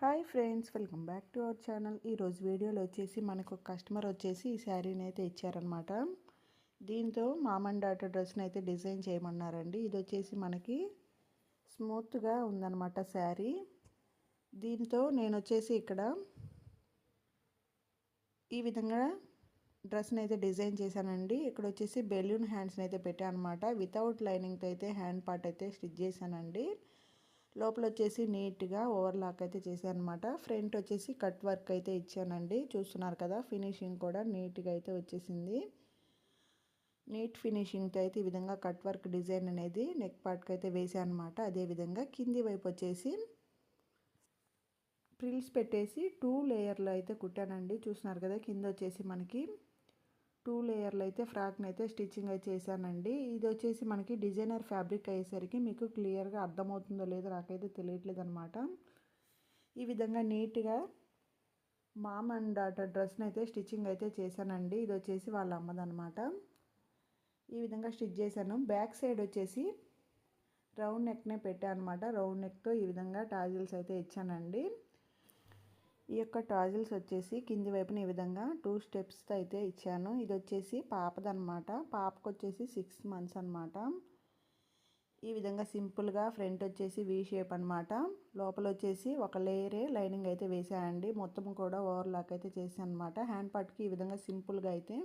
Hi friends welcome back to our channel. ఈరోజు వీడియోలో వచ్చేసి మనకు ఒక కస్టమర్ వచ్చేసి ఈ శారీని అయితే ఇచ్చారనమాట దీంతో మామన్ డాటర్ డ్రెస్ని అయితే డిజైన్ చేయమన్నారండి. ఇది వచ్చేసి మనకి స్మూత్గా ఉందన్నమాట శారీ. దీంతో నేను వచ్చేసి ఇక్కడ ఈ విధంగా డ్రెస్ని అయితే డిజైన్ చేశానండి. ఇక్కడ వచ్చేసి బెలూన్ హ్యాండ్స్ని అయితే పెట్టాను అనమాట వితౌట్ లైనింగ్తో అయితే హ్యాండ్ పార్ట్ అయితే స్టిచ్ చేశానండి. లోపల వచ్చేసి నీట్గా ఓవర్లాక్ అయితే చేశాను అనమాట ఫ్రంట్ వచ్చేసి కట్ వర్క్ అయితే ఇచ్చానండి. చూస్తున్నారు కదా ఫినిషింగ్ కూడా నీట్గా అయితే వచ్చేసింది. నీట్ ఫినిషింగ్తో అయితే ఈ విధంగా కట్ వర్క్ డిజైన్ అనేది నెక్ పార్ట్కి అయితే వేసాను అనమాట అదేవిధంగా కింది వైపు వచ్చేసి ప్రిల్స్ పెట్టేసి టూ లేయర్లో అయితే కుట్టానండి. చూస్తున్నారు కదా కింద వచ్చేసి మనకి టూ లేయర్లు అయితే ఫ్రాక్ని అయితే స్టిచ్చింగ్ అయితే చేశానండి. ఇది వచ్చేసి మనకి డిజైనర్ ఫ్యాబ్రిక్ అయ్యేసరికి మీకు క్లియర్గా అర్థమవుతుందో లేదో నాకైతే తెలియట్లేదు అనమాట ఈ విధంగా నీట్గా మామ్ అండ్ డాటర్ డ్రెస్ని అయితే స్టిచ్చింగ్ అయితే చేశానండి. ఇది వచ్చేసి వాళ్ళ అమ్మదనమాట ఈ విధంగా స్టిచ్ చేశాను. బ్యాక్ సైడ్ వచ్చేసి రౌండ్ నెక్నే పెట్టాను అనమాట రౌండ్ నెక్తో ఈ విధంగా టాజిల్స్ అయితే ఇచ్చానండి. ఈ యొక్క టాజిల్స్ వచ్చేసి కింది వైపున ఈ విధంగా టూ స్టెప్స్తో అయితే ఇచ్చాను. ఇది వచ్చేసి పాపదనమాట పాపకు వచ్చేసి సిక్స్ మంత్స్ అనమాట ఈ విధంగా సింపుల్గా ఫ్రంట్ వచ్చేసి వీ షేప్ అనమాట లోపల వచ్చేసి ఒక లేయరే లైనింగ్ అయితే వేసానండి. మొత్తం కూడా ఓవర్లాక్ అయితే చేశాను అనమాట హ్యాండ్ పార్ట్కి ఈ విధంగా సింపుల్గా అయితే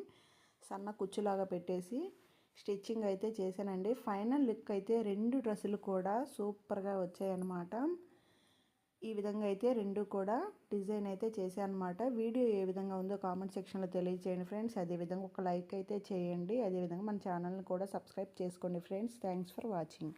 సన్న కుచ్చులాగా పెట్టేసి స్టిచ్చింగ్ అయితే చేశానండి. ఫైనల్ లుక్ అయితే రెండు డ్రెస్సులు కూడా సూపర్గా వచ్చాయన్నమాట. ఈ విధంగా అయితే రెండు కూడా డిజైన్ అయితే చేశానమాట. అనమాట వీడియో ఏ విధంగా ఉందో కామెంట్ సెక్షన్లో తెలియజేయండి ఫ్రెండ్స్. అదేవిధంగా ఒక లైక్ అయితే చేయండి. అదేవిధంగా మన ఛానల్ని కూడా సబ్స్క్రైబ్ చేసుకోండి ఫ్రెండ్స్. Thanks for watching.